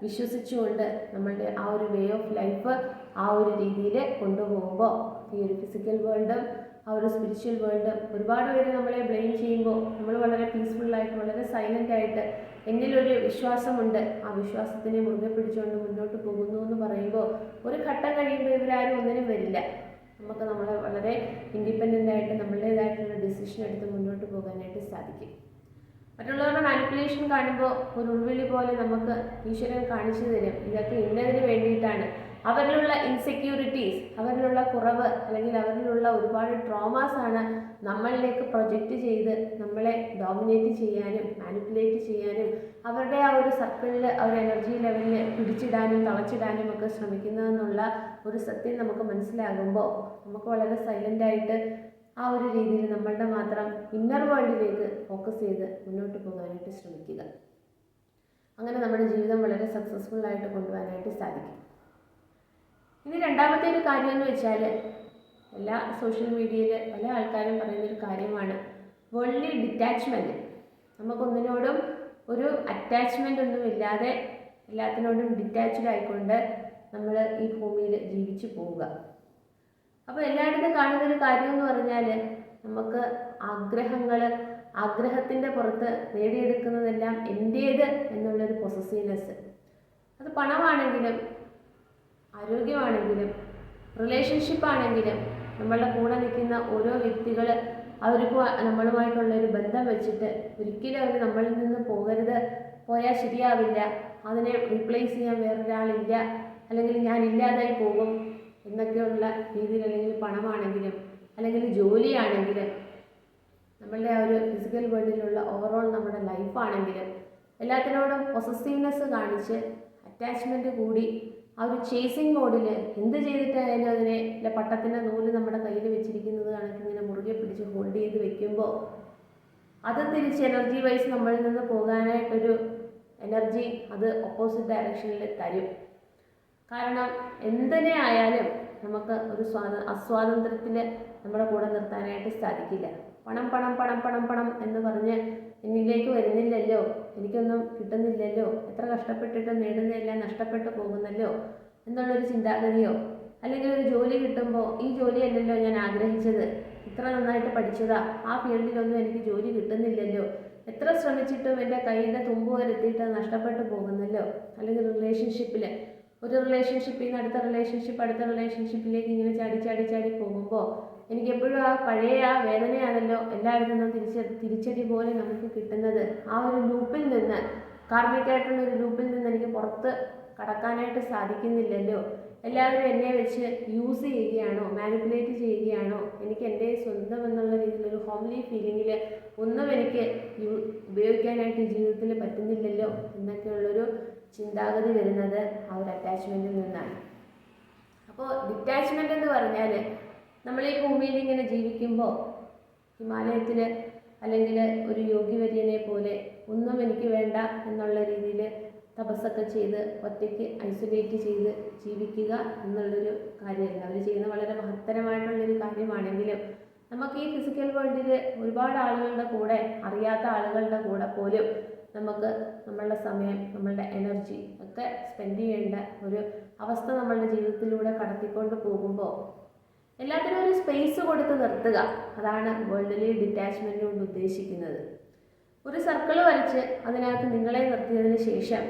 വിശ്വസിച്ചുകൊണ്ട് നമ്മളുടെ ആ ഒരു വേ ഓഫ് ലൈഫ് ആ ഒരു രീതിയിൽ കൊണ്ടുപോകുമ്പോൾ ഈ ഒരു ഫിസിക്കൽ വേൾഡും ആ ഒരു സ്പിരിച്വൽ വേൾഡ് ഒരുപാട് പേര് നമ്മളെ ബ്ലെയിം ചെയ്യുമ്പോൾ നമ്മൾ വളരെ പീസ്ഫുള്ളായിട്ട് വളരെ സൈലന്റ് ആയിട്ട് എന്നിലൊരു വിശ്വാസമുണ്ട്. ആ വിശ്വാസത്തിനെ മുറുകെ പിടിച്ചുകൊണ്ട് മുന്നോട്ട് പോകുന്നു എന്ന് പറയുമ്പോൾ ഒരു ഘട്ടം കഴിയുമ്പോൾ ഇവരാരും ഒന്നിനും വരില്ല. നമുക്ക് നമ്മളെ വളരെ ഇൻഡിപെൻഡന്റ് ആയിട്ട് നമ്മളുടേതായിട്ടുള്ള ഡിസിഷൻ എടുത്ത് മുന്നോട്ട് പോകാനായിട്ട് സാധിക്കും. മറ്റുള്ളവരുടെ മാനിപ്പുലേഷൻ കാണുമ്പോൾ ഒരു ഉൾവിളി പോലെ നമുക്ക് ഈശ്വരൻ കാണിച്ചു തരും. ഇതൊക്കെ ഇന്നതിന് വേണ്ടിയിട്ടാണ്. അവരിലുള്ള ഇൻസെക്യൂരിറ്റീസ് അവരിലുള്ള കുറവ് അല്ലെങ്കിൽ അവരിലുള്ള ഒരുപാട് ട്രോമാസ് ആണ് നമ്മളിലേക്ക് പ്രൊജക്റ്റ് ചെയ്ത് നമ്മളെ ഡോമിനേറ്റ് ചെയ്യാനും മാനിപ്പുലേറ്റ് ചെയ്യാനും അവരുടെ ആ ഒരു സർക്കിളിൽ ആ ഒരു എനർജി ലെവലിൽ പിടിച്ചിടാനും തളച്ചിടാനും ഒക്കെ ശ്രമിക്കുന്നതെന്നുള്ള ഒരു സത്യം നമുക്ക് മനസ്സിലാകുമ്പോൾ നമുക്ക് വളരെ സൈലന്റ് ആയിട്ട് ആ ഒരു രീതിയിൽ നമ്മളുടെ മാത്രം ഇന്നർ വേൾഡിലേക്ക് ഫോക്കസ് ചെയ്ത് മുന്നോട്ട് പോകാനായിട്ട് ശ്രമിക്കുക. അങ്ങനെ നമ്മുടെ ജീവിതം വളരെ സക്സസ്ഫുൾ ആയിട്ട് കൊണ്ടുപോകാനായിട്ട് സാധിക്കും. ഇനി രണ്ടാമത്തെ ഒരു കാര്യം എന്ന് വെച്ചാൽ എല്ലാ സോഷ്യൽ മീഡിയയിൽ പല ആൾക്കാരും പറയുന്ന ഒരു കാര്യമാണ് വേൾഡ്ലി ഡിറ്റാച്ച്മെന്റ് നമുക്കൊന്നിനോടും ഒരു അറ്റാച്ച്മെന്റ് ഒന്നും ഇല്ലാതെ എല്ലാത്തിനോടും ഡിറ്റാച്ച്ഡ് ആയിക്കൊണ്ട് നമ്മൾ ഈ ഭൂമിയിൽ ജീവിച്ചു പോവുക. അപ്പോൾ എല്ലായിടത്തും കാണുന്ന ഒരു കാര്യം എന്ന് പറഞ്ഞാൽ നമുക്ക് ആഗ്രഹങ്ങൾ ആഗ്രഹത്തിന്റെ പുറത്ത് നേടിയെടുക്കുന്നതെല്ലാം എന്റേത് എന്നുള്ളൊരു പൊസസീവ്നെസ് അത് പണമാണെങ്കിലും ആരോഗ്യമാണെങ്കിലും റിലേഷൻഷിപ്പ് ആണെങ്കിലും നമ്മളുടെ കൂടെ നിൽക്കുന്ന ഓരോ വ്യക്തികൾ അവർക്ക് നമ്മളുമായിട്ടുള്ള ഒരു ബന്ധം വെച്ചിട്ട് ഒരിക്കലും അവർ നമ്മളിൽ നിന്ന് പോകരുത്. പോയാൽ ശരിയാവില്ല. അതിനെ റീപ്ലേസ് ചെയ്യാൻ വേറൊരാളില്ല. അല്ലെങ്കിൽ ഞാൻ ഇല്ലാതായി പോകും എന്നൊക്കെയുള്ള രീതിയിൽ അല്ലെങ്കിൽ പണമാണെങ്കിലും അല്ലെങ്കിൽ ജോലിയാണെങ്കിലും നമ്മളുടെ ആ ഒരു ഫിസിക്കൽ വേൾഡിലുള്ള ഓവറോൾ നമ്മുടെ ലൈഫാണെങ്കിലും എല്ലാത്തിനോടും പൊസസീവ്നെസ് കാണിച്ച് അറ്റാച്ച്മെന്റ് കൂടി ആ ഒരു ചേസിങ് മോഡിൽ എന്ത് ചെയ്തിട്ടായാലും അതിനെ ഇല്ല പട്ടത്തിന്റെ നൂൽ നമ്മുടെ കയ്യിൽ വെച്ചിരിക്കുന്നത് കണക്ക് ഇങ്ങനെ മുറുകെ പിടിച്ച് ഹോൾഡ് ചെയ്ത് വെക്കുമ്പോൾ അത് തിരിച്ച് എനർജി വൈസ് നമ്മളിൽ നിന്ന് പോകാനായിട്ടൊരു എനർജി അത് ഓപ്പോസിറ്റ് ഡയറക്ഷനിൽ തരും. കാരണം എന്തിനെ ആയാലും നമുക്ക് ഒരു സ്വാത അസ്വാതന്ത്ര്യത്തിൽ നമ്മുടെ കൂടെ നിർത്താനായിട്ട് സാധിക്കില്ല. പണം പണം പണം പണം പണം എന്ന് പറഞ്ഞ് എന്നിലേക്ക് വരുന്നില്ലല്ലോ എനിക്കൊന്നും കിട്ടുന്നില്ലല്ലോ എത്ര കഷ്ടപ്പെട്ടിട്ട് നേടുന്നതെല്ലാം നഷ്ടപ്പെട്ടു പോകുന്നല്ലോ എന്നുള്ളൊരു ചിന്താഗതിയോ അല്ലെങ്കിൽ ഒരു ജോലി കിട്ടുമ്പോൾ ഈ ജോലിയല്ലല്ലോ ഞാൻ ആഗ്രഹിച്ചത് ഇത്ര നന്നായിട്ട് പഠിച്ചതാ ആ ഫീൽഡിലൊന്നും എനിക്ക് ജോലി കിട്ടുന്നില്ലല്ലോ എത്ര ശ്രമിച്ചിട്ടും എന്റെ കയ്യിന്റെ തുമ്പ് വരുത്തിയിട്ട് നഷ്ടപ്പെട്ടു പോകുന്നല്ലോ അല്ലെങ്കിൽ റിലേഷൻഷിപ്പിൽ ഒരു റിലേഷൻഷിപ്പിൽ നിന്ന് അടുത്ത റിലേഷൻഷിപ്പ് അടുത്ത റിലേഷൻഷിപ്പിലേക്ക് ഇങ്ങനെ ചാടി ചാടി ചാടി പോകുമ്പോൾ എനിക്കെപ്പോഴും ആ പഴയ ആ വേദനയാണല്ലോ എല്ലായിടത്തു നിന്നും തിരിച്ച തിരിച്ചടി പോലെ നമുക്ക് കിട്ടുന്നത്. ആ ഒരു ലൂപ്പിൽ നിന്ന് കാർമികമായിട്ടുള്ള ഒരു ലൂപ്പിൽ നിന്ന് എനിക്ക് പുറത്ത് കടക്കാനായിട്ട് സാധിക്കുന്നില്ലല്ലോ. എല്ലാവരും എന്നെ വെച്ച് യൂസ് ചെയ്യുകയാണോ മാനിപ്പുലേറ്റ് ചെയ്യുകയാണോ? എനിക്ക് എന്റെ സ്വന്തം എന്നുള്ള രീതിയിലൊരു ഹോംലി ഫീലിങ്ങിൽ ഒന്നും എനിക്ക് ഉപയോഗിക്കാനായിട്ട് ജീവിതത്തിൽ പറ്റുന്നില്ലല്ലോ എന്നൊക്കെയുള്ളൊരു ചിന്താഗതി വരുന്നത് ആ ഒരു അറ്റാച്ച്മെന്റിൽ നിന്നാണ്. അപ്പോൾ ഡിറ്റാച്ച്മെന്റ് എന്ന് പറഞ്ഞാൽ നമ്മൾ ഈ ഭൂമിയിൽ ഇങ്ങനെ ജീവിക്കുമ്പോൾ ഹിമാലയത്തിൽ അല്ലെങ്കിൽ ഒരു യോഗിവര്യനെ പോലെ ഒന്നും എനിക്ക് വേണ്ട എന്നുള്ള രീതിയിൽ തപസ്സൊക്കെ ചെയ്ത് ഒറ്റയ്ക്ക് ഐസൊലേറ്റ് ചെയ്ത് ജീവിക്കുക എന്നുള്ളൊരു കാര്യമല്ല. അവർ ചെയ്യുന്ന വളരെ മഹത്തരമായിട്ടുള്ളൊരു കാര്യമാണെങ്കിലും നമുക്ക് ഈ ഫിസിക്കൽ വേൾഡിൽ ഒരുപാട് ആളുകളുടെ കൂടെ അറിയാത്ത ആളുകളുടെ കൂടെ പോലും നമുക്ക് നമ്മളുടെ സമയം നമ്മളുടെ എനർജി ഒക്കെ സ്പെൻഡ് ചെയ്യേണ്ട ഒരു അവസ്ഥ നമ്മളുടെ ജീവിതത്തിലൂടെ കടത്തിക്കൊണ്ട് പോകുമ്പോൾ എല്ലാത്തിനും ഒരു സ്പേസ് കൊടുത്ത് നിർത്തുക. അതാണ് വേൾഡിലെ ഡിറ്റാച്ച്മെന്റ് കൊണ്ട് ഉദ്ദേശിക്കുന്നത്. ഒരു സർക്കിൾ വരച്ച് അതിനകത്ത് നിങ്ങളെ നിർത്തിയതിന് ശേഷം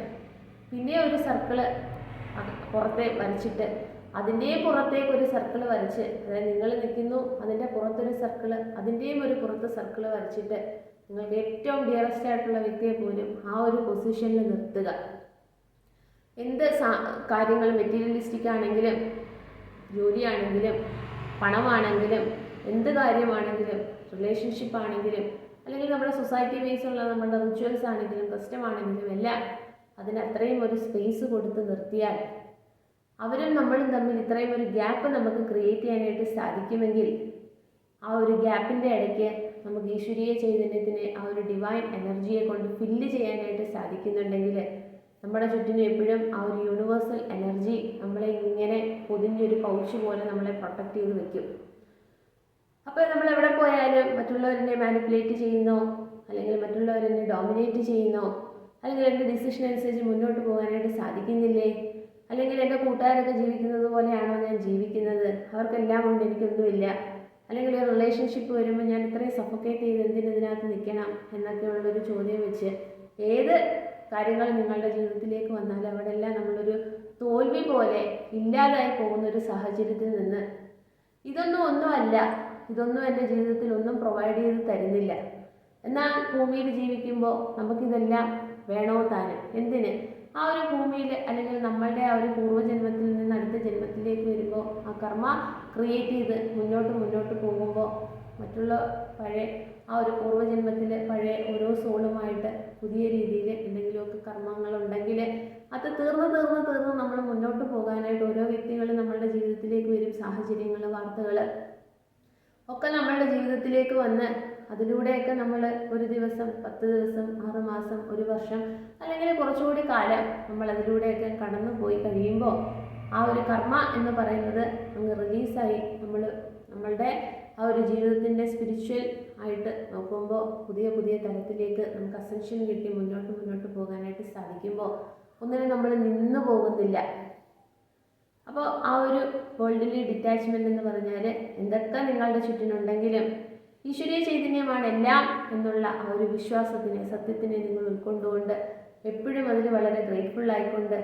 പിന്നെ ഒരു സർക്കിൾ പുറത്തെ വരച്ചിട്ട് അതിന്റെ പുറത്തേക്ക് ഒരു സർക്കിൾ വരച്ച് അതായത് നിങ്ങൾ നിൽക്കുന്നു. അതിന്റെ പുറത്തൊരു സർക്കിൾ അതിന്റെയും ഒരു പുറത്ത് സർക്കിൾ വരച്ചിട്ട് നിങ്ങൾക്ക് ഏറ്റവും ഡിയറസ്റ്റ് ആയിട്ടുള്ള വ്യക്തിയെ പോലും ആ ഒരു പൊസിഷനിൽ നിർത്തുക. എന്ത് കാര്യങ്ങൾ മെറ്റീരിയലിസ്റ്റിക് ആണെങ്കിലും ജോലിയാണെങ്കിലും പണമാണെങ്കിലും എന്ത് കാര്യമാണെങ്കിലും റിലേഷൻഷിപ്പ് ആണെങ്കിലും അല്ലെങ്കിൽ നമ്മുടെ സൊസൈറ്റി ബേസ് ഉള്ള നമ്മുടെ റിച്വൽസ് ആണെങ്കിലും കസ്റ്റം ആണെങ്കിലും എല്ലാം അതിന് അത്രയും ഒരു സ്പേസ് കൊടുത്ത് നിർത്തിയാൽ അവരും നമ്മളും തമ്മിൽ ഇത്രയും ഒരു ഗ്യാപ്പ് നമുക്ക് ക്രിയേറ്റ് ചെയ്യാനായിട്ട് സാധിക്കുമെങ്കിൽ ആ ഒരു ഗ്യാപ്പിന്റെ ഇടയ്ക്ക് നമുക്ക് ഈശ്വരീയ ചൈതന്യത്തിനെ ആ ഒരു ഡിവൈൻ എനർജിയെ കൊണ്ട് ഫില്ല് ചെയ്യാനായിട്ട് സാധിക്കുന്നുണ്ടെങ്കിൽ നമ്മുടെ ചുറ്റിനും എപ്പോഴും ആ ഒരു യൂണിവേഴ്സൽ എനർജി നമ്മളെ ഇങ്ങനെ പൊതിഞ്ഞൊരു പൗച്ച് പോലെ നമ്മളെ പ്രൊട്ടക്റ്റ് ചെയ്ത് വെക്കും. അപ്പോൾ നമ്മൾ എവിടെ പോയാലും മറ്റുള്ളവരെന്നെ മാനിപ്പുലേറ്റ് ചെയ്യുന്നോ അല്ലെങ്കിൽ മറ്റുള്ളവരെന്നെ ഡോമിനേറ്റ് ചെയ്യുന്നോ അല്ലെങ്കിൽ എന്റെ ഡിസിഷൻ അനുസരിച്ച് മുന്നോട്ട് പോകാനായിട്ട് സാധിക്കുന്നില്ലേ അല്ലെങ്കിൽ എന്റെ കൂട്ടുകാരൊക്കെ ജീവിക്കുന്നത് പോലെയാണോ ഞാൻ ജീവിക്കുന്നത് അവർക്കെല്ലാം ഉണ്ട് എനിക്കൊന്നുമില്ല അല്ലെങ്കിൽ ഒരു റിലേഷൻഷിപ്പ് വരുമ്പോൾ ഞാൻ ഇത്രയും സഫോക്കേറ്റ് ചെയ്ത് എന്തിനകത്ത് നിൽക്കണം എന്നൊക്കെയുള്ളൊരു ചോദ്യം വെച്ച് ഏത് കാര്യങ്ങൾ നിങ്ങളുടെ ജീവിതത്തിലേക്ക് വന്നാൽ അവിടെ അവിടെല്ലാം നമ്മളൊരു തോൽവി പോലെ ഇല്ലാതായി പോകുന്ന ഒരു സാഹചര്യത്തിൽ നിന്ന് ഇതൊന്നും ഒന്നുമല്ല. ഇതൊന്നും എന്റെ ജീവിതത്തിൽ ഒന്നും പ്രൊവൈഡ് ചെയ്ത് തരുന്നില്ല. എന്നാൽ ഭൂമിയിൽ ജീവിക്കുമ്പോൾ നമുക്കിതെല്ലാം വേണോ താനും? എന്തിന്? ആ ഒരു ഭൂമിയിൽ അല്ലെങ്കിൽ നമ്മളുടെ ആ ഒരു പൂർവജന്മത്തിൽ നിന്ന് അടുത്ത ജന്മത്തിലേക്ക് വരുമ്പോൾ ആ കർമ്മ ക്രിയേറ്റ് ചെയ്ത് മുന്നോട്ട് മുന്നോട്ട് പോകുമ്പോൾ മറ്റുള്ള പഴയ ആ ഒരു പൂർവജന്മത്തിലെ പഴയ ഓരോ സോളുമായിട്ട് പുതിയ രീതിയിൽ എന്തെങ്കിലുമൊക്കെ കർമ്മങ്ങളുണ്ടെങ്കിൽ അത് തീർന്ന് തീർന്ന് തീർന്ന് നമ്മൾ മുന്നോട്ട് പോകാനായിട്ട് ഓരോ വ്യക്തികളും നമ്മളുടെ ജീവിതത്തിലേക്ക് വരും സാഹചര്യങ്ങൾ വാർത്തകൾ ഒക്കെ നമ്മളുടെ ജീവിതത്തിലേക്ക് വന്ന് അതിലൂടെയൊക്കെ നമ്മൾ ഒരു ദിവസം പത്ത് ദിവസം ആറ് മാസം ഒരു വർഷം അല്ലെങ്കിൽ കുറച്ചുകൂടി കാലം നമ്മൾ അതിലൂടെയൊക്കെ കടന്നു പോയി കഴിയുമ്പോൾ ആ ഒരു കർമ്മ എന്ന് പറയുന്നത് അങ്ങ് റിലീസായി നമ്മൾ നമ്മളുടെ ആ ഒരു ജീവിതത്തിന്റെ സ്പിരിച്വൽ ആയിട്ട് നോക്കുമ്പോൾ പുതിയ പുതിയ തലത്തിലേക്ക് നമുക്ക് അസെൻഷൻ കിട്ടി മുന്നോട്ട് മുന്നോട്ട് പോകാനായിട്ട് സാധിക്കുമ്പോൾ ഒന്നിനും നമ്മൾ നിന്നു പോകുന്നില്ല. അപ്പോൾ ആ ഒരു വേൾഡിലി ഡിറ്റാച്ച്മെന്റ് എന്ന് പറഞ്ഞാൽ എന്തൊക്കെ നിങ്ങളുടെ ചുറ്റിനുണ്ടെങ്കിലും ഈശ്വരീയ ചൈതന്യമാണ് എല്ലാം എന്നുള്ള ആ ഒരു വിശ്വാസത്തിനെ സത്യത്തിനെ നിങ്ങൾ ഉൾക്കൊണ്ടുകൊണ്ട് എപ്പോഴും അതിൽ വളരെ ഗ്രേറ്റ്ഫുൾ ആയിക്കൊണ്ട്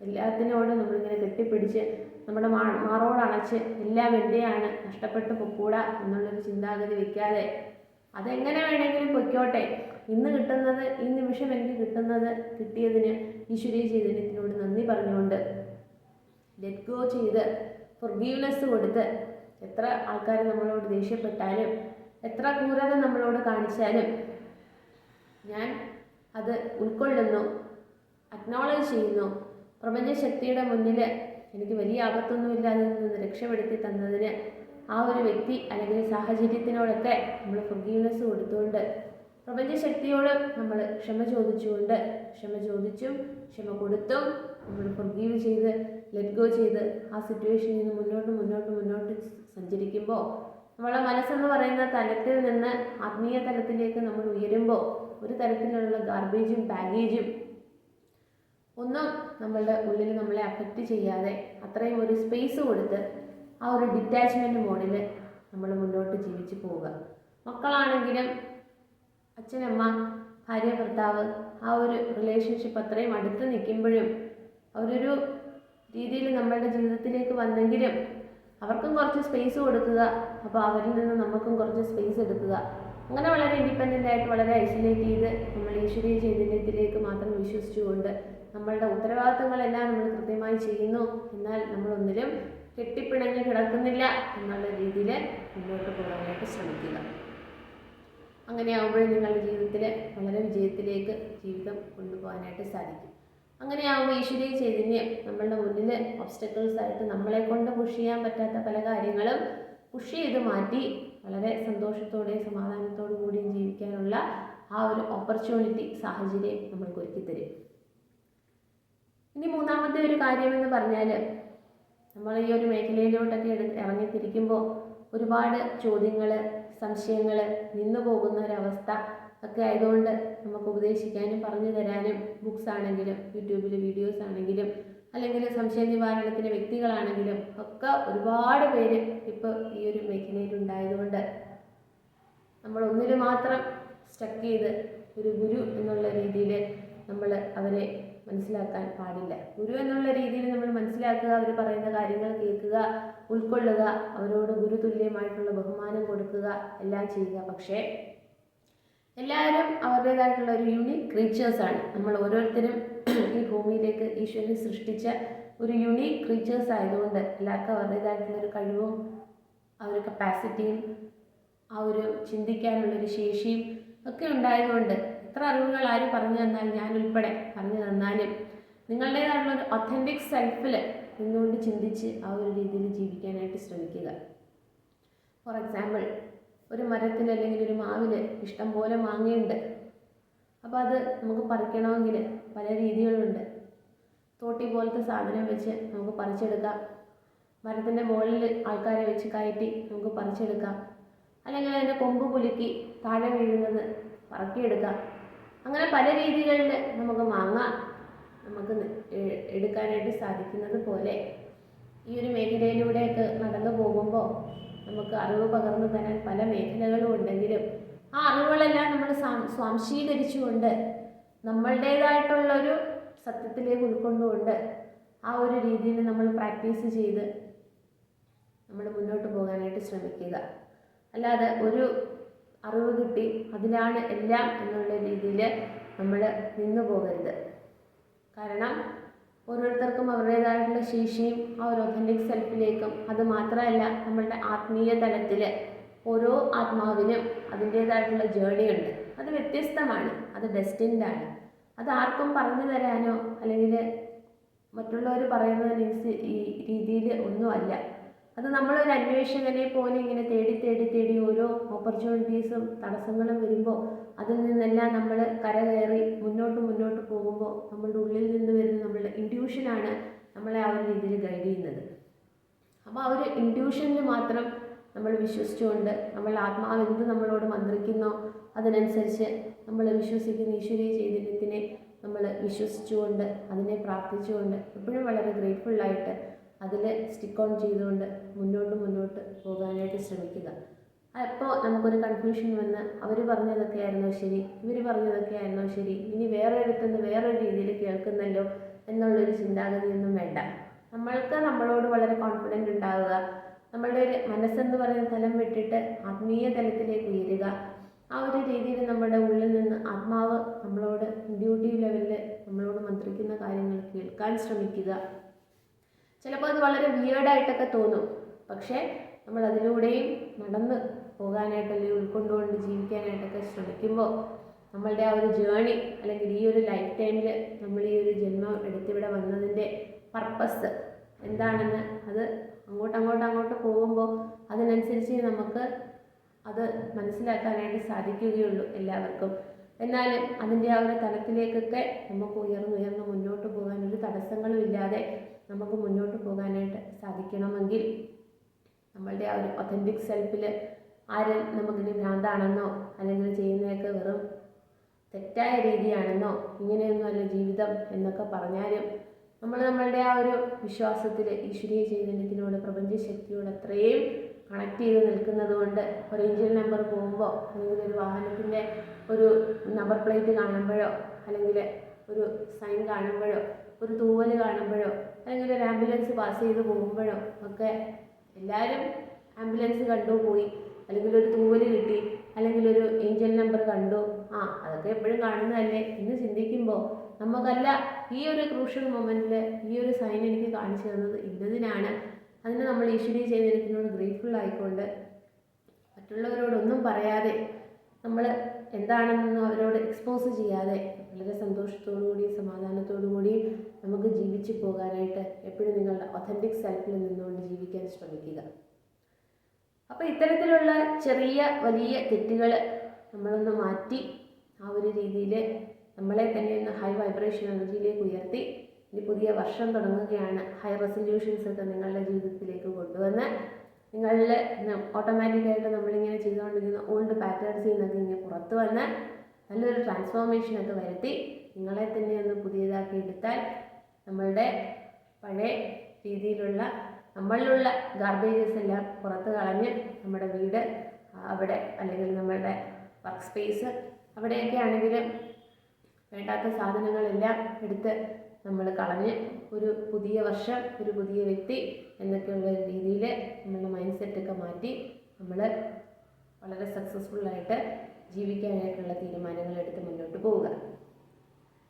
എല്ലാത്തിനോടും നമ്മളിങ്ങനെ കെട്ടിപ്പിടിച്ച് നമ്മുടെ മാ മാറോടണച്ച് എല്ലാം എന്തെയാണ് നഷ്ടപ്പെട്ടു പൊക്കൂടാ എന്നുള്ളൊരു ചിന്താഗതി വെക്കാതെ. അതെങ്ങനെ വേണമെങ്കിലും പൊയ്ക്കോട്ടെ. ഇന്ന് കിട്ടുന്നത് ഈ നിമിഷം എനിക്ക് കിട്ടുന്നത് കിട്ടിയതിന് ഈശ്വരീയ ചൈതന്യത്തിനോട് നന്ദി പറഞ്ഞുകൊണ്ട് ലെറ്റ് ഗോ ചെയ്ത് ഫൊർഗീവ്നെസ് കൊടുത്ത് എത്ര ആൾക്കാർ നമ്മളോട് ദേഷ്യപ്പെട്ടാലും എത്ര ക്രൂരത നമ്മളോട് കാണിച്ചാലും ഞാൻ അത് ഉൾക്കൊള്ളുന്നു അക്നോളജ് ചെയ്യുന്നു. പ്രപഞ്ചശക്തിയുടെ മുന്നിൽ എനിക്ക് വലിയ ആപത്തൊന്നുമില്ലാതെ നിന്ന് രക്ഷപ്പെടുത്തി തന്നതിന് ആ ഒരു വ്യക്തി അല്ലെങ്കിൽ സാഹചര്യത്തിനോടൊക്കെ നമ്മൾ ഫുഗീവ്നെസ് കൊടുത്തുകൊണ്ട് പ്രപഞ്ചശക്തിയോട് നമ്മൾ ക്ഷമ ചോദിച്ചുകൊണ്ട് ക്ഷമ ചോദിച്ചും ക്ഷമ കൊടുത്തും നമ്മൾ ഫുഗീവ് ചെയ്ത് ലെറ്റ് ഗോ ചെയ്ത് ആ സിറ്റുവേഷനിൽ നിന്ന് മുന്നോട്ട് മുന്നോട്ട് മുന്നോട്ട് സഞ്ചരിക്കുമ്പോൾ നമ്മളെ മനസ്സെന്ന് പറയുന്ന തലത്തിൽ നിന്ന് ആത്മീയ തലത്തിലേക്ക് നമ്മൾ ഉയരുമ്പോൾ ഒരു തരത്തിലുള്ള ഗാർബേജും ബാഗേജും ഒന്നും നമ്മളുടെ ഉള്ളിൽ നമ്മളെ അഫക്റ്റ് ചെയ്യാതെ അത്രയും ഒരു സ്പേസ് കൊടുത്ത് ആ ഒരു ഡിറ്റാച്ച്മെന്റ് മോഡിൽ നമ്മൾ മുന്നോട്ട് ജീവിച്ച് പോവുക. മക്കളാണെങ്കിലും അച്ഛനമ്മ ഭാര്യ ഭർത്താവ് ആ ഒരു റിലേഷൻഷിപ്പ് അത്രയും അടുത്ത് നിൽക്കുമ്പോഴും അവരൊരു രീതിയിൽ നമ്മളുടെ ജീവിതത്തിലേക്ക് വന്നെങ്കിലും അവർക്കും കുറച്ച് സ്പേസ് കൊടുക്കുക. അപ്പോൾ അവരിൽ നിന്ന് നമുക്കും കുറച്ച് സ്പേസ് എടുക്കുക. അങ്ങനെ വളരെ ഇൻഡിപെൻഡന്റ് ആയിട്ട് വളരെ ഐസൊലേറ്റ് ചെയ്ത് നമ്മൾ ഈശ്വരീയ ചൈതന്യത്തിലേക്ക് മാത്രം വിശ്വസിച്ചുകൊണ്ട് നമ്മളുടെ ഉത്തരവാദിത്തങ്ങളെല്ലാം നമ്മൾ കൃത്യമായി ചെയ്യുന്നു. എന്നാൽ നമ്മൾ ഒന്നിലും കെട്ടിപ്പിണഞ്ഞ് കിടക്കുന്നില്ല എന്നുള്ള രീതിയിൽ മുന്നോട്ട് പോകാനായിട്ട് ശ്രമിക്കുക. അങ്ങനെയാകുമ്പോൾ നിങ്ങളുടെ ജീവിതത്തിൽ വളരെ വിജയത്തിലേക്ക് ജീവിതം കൊണ്ടുപോകാനായിട്ട് സാധിക്കും. അങ്ങനെയാകുമ്പോൾ ഈശ്വരീയ ചൈതന്യം നമ്മളുടെ മുന്നിൽ ഒബ്സ്റ്റക്കിൾസ് ആയിട്ട് നമ്മളെ കൊണ്ട് പുഷ് ചെയ്യാൻ പറ്റാത്ത പല കാര്യങ്ങളും പുഷ് ചെയ്ത് മാറ്റി വളരെ സന്തോഷത്തോടെയും സമാധാനത്തോടു കൂടിയും ജീവിക്കാനുള്ള ആ ഒരു ഓപ്പർച്യൂണിറ്റി സാഹചര്യം നമ്മൾക്ക് ഒരുക്കി തരും ഇനി മൂന്നാമത്തെ ഒരു കാര്യം എന്ന് പറഞ്ഞാൽ നമ്മൾ ഈ ഒരു മേഖലയിലോട്ടൊക്കെ എടു ഇറങ്ങിത്തിരിക്കുമ്പോൾ ഒരുപാട് ചോദ്യങ്ങൾ സംശയങ്ങൾ നിന്നു പോകുന്ന ഒരവസ്ഥ ഒക്കെ ആയതുകൊണ്ട് നമുക്ക് ഉപദേശിക്കാനും പറഞ്ഞു തരാനും ബുക്സ് ആണെങ്കിലും യൂട്യൂബിൽ വീഡിയോസ് ആണെങ്കിലും അല്ലെങ്കിൽ സംശയ നിവാരണത്തിന് വ്യക്തികളാണെങ്കിലും ഒക്കെ ഒരുപാട് പേര് ഇപ്പോൾ ഈ ഒരു മേഖലയിൽ ഉണ്ടായതുകൊണ്ട് നമ്മൾ ഒന്നിൽ മാത്രം സ്റ്റക്ക് ചെയ്ത് ഒരു ഗുരു എന്നുള്ള രീതിയിൽ നമ്മൾ അവരെ മനസ്സിലാക്കാൻ പാടില്ല. ഗുരു എന്നുള്ള രീതിയിൽ നമ്മൾ മനസ്സിലാക്കുക അവർ പറയുന്ന കാര്യങ്ങൾ കേൾക്കുക ഉൾക്കൊള്ളുക അവരോട് ഗുരു തുല്യമായിട്ടുള്ള ബഹുമാനം കൊടുക്കുക എല്ലാം ചെയ്യുക. പക്ഷേ എല്ലാവരും അവരുടേതായിട്ടുള്ള ഒരു യുണീക്ക് ക്രീച്ചേഴ്സാണ് നമ്മൾ ഓരോരുത്തരും ഈ ഭൂമിയിലേക്ക് ഈശ്വരൻ സൃഷ്ടിച്ച ഒരു യുണീക്ക് ക്രീച്ചേഴ്സ് ആയതുകൊണ്ട് എല്ലാവർക്കും അവരുടേതായിട്ടുള്ള ഒരു കഴിവും ആ ഒരു കപ്പാസിറ്റിയും ആ ഒരു ചിന്തിക്കാനുള്ളൊരു ശേഷിയും ഒക്കെ ഉണ്ടായതുകൊണ്ട് എത്ര അറിവുകൾ ആര് പറഞ്ഞു തന്നാലും ഞാൻ ഉൾപ്പെടെ പറഞ്ഞു തന്നാലും നിങ്ങളുടേതായിട്ടുള്ള ഒരു ഒത്തന്റിക് സെൽഫിൽ നിന്നുകൊണ്ട് ചിന്തിച്ച് ആ ഒരു രീതിയിൽ ജീവിക്കാനായിട്ട് ശ്രമിക്കുക. ഫോർ എക്സാമ്പിൾ ഒരു മരത്തിൽ അല്ലെങ്കിൽ ഒരു മാവിൽ ഇഷ്ടം പോലെ മാങ്ങയുണ്ട്. അപ്പോൾ അത് നമുക്ക് പറിക്കണമെങ്കിൽ പല രീതികളുണ്ട്. തോട്ടി പോലത്തെ സാധനം വെച്ച് നമുക്ക് പറിച്ചെടുക്കാം. മരത്തിന്റെ മുകളിൽ ആൾക്കാരെ വെച്ച് കയറ്റി നമുക്ക് പറിച്ചെടുക്കാം. അല്ലെങ്കിൽ അതിന്റെ കൊമ്പ് കുലുക്കി താഴെ വീഴുന്നത് പറക്കിയെടുക്കാം. അങ്ങനെ പല രീതികളിൽ നമുക്ക് മാങ്ങ നമുക്ക് എടുക്കാനായിട്ട് സാധിക്കുന്നത് പോലെ ഈ ഒരു മേഖലയിലൂടെയൊക്കെ നടന്നു പോകുമ്പോൾ നമുക്ക് അറിവ് പകർന്നു തരാൻ പല മേഖലകളും ഉണ്ടെങ്കിലും ആ അറിവുകളെല്ലാം നമ്മൾ സ്വാം- സ്വാംശീകരിച്ചുകൊണ്ട് നമ്മളുടേതായിട്ടുള്ളൊരു സത്യത്തിലേക്ക് ഉൾക്കൊണ്ടുകൊണ്ട് ആ ഒരു രീതിയിൽ നമ്മൾ പ്രാക്ടീസ് ചെയ്ത് നമ്മൾ മുന്നോട്ട് പോകാനായിട്ട് ശ്രമിക്കുക. അല്ലാതെ ഒരു അറിവ് കിട്ടി. അതിലാണ് എല്ലാം എന്നുള്ള രീതിയിൽ നമ്മൾ നിന്നു പോകരുത്. കാരണം ഓരോരുത്തർക്കും അവരുടേതായിട്ടുള്ള ശേഷിയും ആ ഒരു ഒഥന്റിക് സെൽഫിലേക്കും അത് മാത്രമല്ല നമ്മളുടെ ആത്മീയ തലത്തിൽ ഓരോ ആത്മാവിനും അതിന്റേതായിട്ടുള്ള ജേർണി ഉണ്ട്. അത് വ്യത്യസ്തമാണ്. അത് ഡെസ്റ്റിൻഡാണ് അത് ആർക്കും പറഞ്ഞു തരാനോ അല്ലെങ്കിൽ മറ്റുള്ളവർ ഈ രീതിയിൽ ഒന്നുമല്ല. അത് നമ്മളൊരു അന്വേഷകനെ പോലെ ഇങ്ങനെ തേടി തേടി തേടി ഓരോ ഓപ്പർച്യൂണിറ്റീസും തടസ്സങ്ങളും വരുമ്പോൾ അതിൽ നിന്നെല്ലാം നമ്മൾ കരകയറി മുന്നോട്ട് മുന്നോട്ട് പോകുമ്പോൾ നമ്മളുടെ ഉള്ളിൽ നിന്ന് വരുന്ന നമ്മളുടെ ഇൻഡ്യൂഷനാണ് നമ്മളെ ആ ഒരു രീതിയിൽ ഗൈഡ് ചെയ്യുന്നത്. അപ്പോൾ ആ ഒരു ഇൻഡ്യൂഷനിൽ മാത്രം നമ്മൾ വിശ്വസിച്ചുകൊണ്ട് നമ്മൾ ആത്മാവ് എന്ത് നമ്മളോട് മന്ത്രിക്കുന്നോ അതിനനുസരിച്ച് നമ്മൾ വിശ്വസിക്കുന്ന ഈശ്വരീയ ചൈതന്യത്തിനെ നമ്മൾ വിശ്വസിച്ചുകൊണ്ട് അതിനെ പ്രാർത്ഥിച്ചുകൊണ്ട് എപ്പോഴും വളരെ ഗ്രേറ്റ്ഫുള്ളായിട്ട് അതിൽ സ്റ്റിക്ക് ഓൺ ചെയ്തുകൊണ്ട് മുന്നോട്ട് മുന്നോട്ട് പോകാനായിട്ട് ശ്രമിക്കുക. അപ്പോൾ നമുക്കൊരു കൺഫ്യൂഷൻ വന്ന് അവർ പറഞ്ഞതൊക്കെ ആയിരുന്നോ ശരി ഇവർ പറഞ്ഞതൊക്കെ ആയിരുന്നോ ശരി ഇനി വേറെ അടുത്തുനിന്ന് വേറൊരു രീതിയിൽ കേൾക്കുന്നല്ലോ എന്നുള്ളൊരു ചിന്താഗതിയൊന്നും വേണ്ട. നമ്മൾക്ക് നമ്മളോട് വളരെ കോൺഫിഡന്റ് ഉണ്ടാവുക. നമ്മളുടെ ഒരു മനസ്സെന്ന് പറയുന്ന തലം വിട്ടിട്ട് ആത്മീയ തലത്തിലേക്ക് ഉയരുക. ആ ഒരു രീതിയിൽ നമ്മുടെ ഉള്ളിൽ നിന്ന് ആത്മാവ് നമ്മളോട് ഇൻഡ്യൂട്ടീവ് ലെവലിൽ നമ്മളോട് മന്ത്രിക്കുന്ന കാര്യങ്ങൾ കേൾക്കാൻ ശ്രമിക്കുക. ചിലപ്പോൾ അത് വളരെ വിയേർഡായിട്ടൊക്കെ തോന്നും. പക്ഷേ നമ്മൾ അതിലൂടെയും നടന്ന് പോകാനായിട്ട് അല്ലെങ്കിൽ ഉൾക്കൊണ്ടുകൊണ്ട് ജീവിക്കാനായിട്ടൊക്കെ ശ്രമിക്കുമ്പോൾ നമ്മളുടെ ആ ഒരു ജേണി അല്ലെങ്കിൽ ഈ ഒരു ലൈഫ് ടൈമിൽ നമ്മൾ ഈ ഒരു ജന്മം എടുത്തിവിടെ വന്നതിന്റെ പർപ്പസ് എന്താണെന്ന് അത് അങ്ങോട്ട് അങ്ങോട്ട് അങ്ങോട്ട് പോകുമ്പോൾ അതിനനുസരിച്ച് നമുക്ക് അത് മനസ്സിലാക്കാനായിട്ട് സാധിക്കുകയുള്ളൂ എല്ലാവർക്കും. എന്നാലും അതിന്റെ ആ ഒരു തലത്തിലേക്കൊക്കെ നമുക്ക് ഉയർന്നുയർന്ന് മുന്നോട്ട് പോകാൻ ഒരു തടസ്സങ്ങളും ഇല്ലാതെ നമുക്ക് മുന്നോട്ട് പോകാനായിട്ട് സാധിക്കണമെങ്കിൽ നമ്മളുടെ ആ ഒരു ഒത്തന്റിക് സെൽഫിൽ ആരും നമുക്കിനി ഭ്രാന്താണെന്നോ അല്ലെങ്കിൽ ചെയ്യുന്നതൊക്കെ വെറും തെറ്റായ രീതിയാണെന്നോ ഇങ്ങനെയൊന്നുമല്ല ജീവിതം എന്നൊക്കെ പറഞ്ഞാലും നമ്മൾ നമ്മളുടെ ആ ഒരു വിശ്വാസത്തിൽ ഈശ്വരീയ ചൈതന്യത്തിനോട് പ്രപഞ്ച ശക്തിയോട് അത്രയും കണക്ട് ചെയ്ത് നിൽക്കുന്നത് കൊണ്ട് ഒരു എഞ്ചിൻ നമ്പർ പോകുമ്പോൾ അല്ലെങ്കിൽ ഒരു വാഹനത്തിന്റെ ഒരു നമ്പർ പ്ലേറ്റ് കാണുമ്പോഴോ അല്ലെങ്കിൽ ഒരു സൈൻ കാണുമ്പോഴോ ഒരു തൂവൽ കാണുമ്പോഴോ അല്ലെങ്കിൽ ഒരു ആംബുലൻസ് പാസ് ചെയ്ത് പോകുമ്പോഴോ ഒക്കെ എല്ലാവരും ആംബുലൻസ് കണ്ടു പോയി. അല്ലെങ്കിൽ ഒരു തൂവൽ കിട്ടി. അല്ലെങ്കിൽ ഒരു ഏഞ്ചൽ നമ്പർ കണ്ടു. ആ അതൊക്കെ എപ്പോഴും കാണുന്നതല്ലേ? എന്ന് ചിന്തിക്കുമ്പോൾ നമുക്കല്ല ഈ ഒരു ക്രൂഷ്യൽ മൊമെന്റിൽ ഈ ഒരു സൈൻ എനിക്ക് കാണിച്ചു തന്നത് ഇന്നതിനാണ്. അതിന് നമ്മൾ ഈശ്വരീയ ചെയ്തിരിക്കുന്നതിനോട് ഗ്രേറ്റ്ഫുൾ ആയിക്കൊണ്ട് മറ്റുള്ളവരോടൊന്നും പറയാതെ നമ്മൾ എന്താണെന്ന് അവരോട് എക്സ്പോസ് ചെയ്യാതെ വളരെ സന്തോഷത്തോടു കൂടി സമാധാനത്തോടു കൂടി നമുക്ക് ജീവിച്ചു പോകാനായിട്ട് എപ്പോഴും നിങ്ങളുടെ ഒത്തന്റിക് സെൽഫിൽ നിന്നുകൊണ്ട് ജീവിക്കാൻ ശ്രമിക്കുക. അപ്പോൾ ഇത്തരത്തിലുള്ള ചെറിയ വലിയ തെറ്റുകൾ നമ്മളൊന്ന് മാറ്റി ആ ഒരു രീതിയിൽ നമ്മളെ തന്നെ ഒന്ന് ഹൈ വൈബ്രേഷൻ എനർജിയിലേക്ക് ഉയർത്തി ഇനി പുതിയ വർഷം തുടങ്ങുകയാണ് ഹൈ റെസൊല്യൂഷൻസ് ഒക്കെ നിങ്ങളുടെ ജീവിതത്തിലേക്ക് കൊണ്ടുവന്ന് നിങ്ങളിൽ ഓട്ടോമാറ്റിക്കായിട്ട് നമ്മളിങ്ങനെ ചെയ്തുകൊണ്ടിരിക്കുന്ന ഓൾഡ് പാറ്റേൺസിൽ നിന്നൊക്കെ ഇങ്ങനെ പുറത്തു വന്ന് നല്ലൊരു ട്രാൻസ്ഫോർമേഷനൊക്കെ വരുത്തി നിങ്ങളെ തന്നെ ഒന്ന് പുതിയതാക്കി എടുത്താൽ നമ്മളുടെ പഴയ രീതിയിലുള്ള നമ്മളിലുള്ള ഗാർബേജസ് എല്ലാം പുറത്ത് കളഞ്ഞ് നമ്മുടെ വീട് അവിടെ അല്ലെങ്കിൽ നമ്മളുടെ വർക്ക് സ്പേസ് അവിടെയൊക്കെ ആണെങ്കിലും വേണ്ടാത്ത സാധനങ്ങളെല്ലാം എടുത്ത് നമ്മൾ കളഞ്ഞ് ഒരു പുതിയ വർഷം ഒരു പുതിയ വ്യക്തി എന്നൊക്കെയുള്ള രീതിയിൽ നമ്മളുടെ മൈൻഡ് സെറ്റൊക്കെ മാറ്റി നമ്മൾ വളരെ സക്സസ്ഫുള്ളായിട്ട് ജീവിക്കാനായിട്ടുള്ള തീരുമാനങ്ങൾ എടുത്ത് മുന്നോട്ട് പോവുക.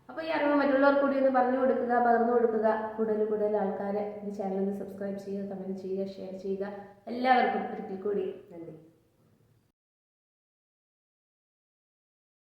അപ്പോൾ ഈ അറിവ് മറ്റുള്ളവർക്ക് കൂടി ഒന്ന് പറഞ്ഞു കൊടുക്കുക പകർന്നു കൊടുക്കുക. കൂടുതൽ കൂടുതൽ ആൾക്കാരെ ഈ ചാനൽ ഒന്ന് സബ്സ്ക്രൈബ് ചെയ്യുക കമന്റ് ചെയ്യുക ഷെയർ ചെയ്യുക. എല്ലാവർക്കും ഒരിക്കൽ കൂടി നന്ദി.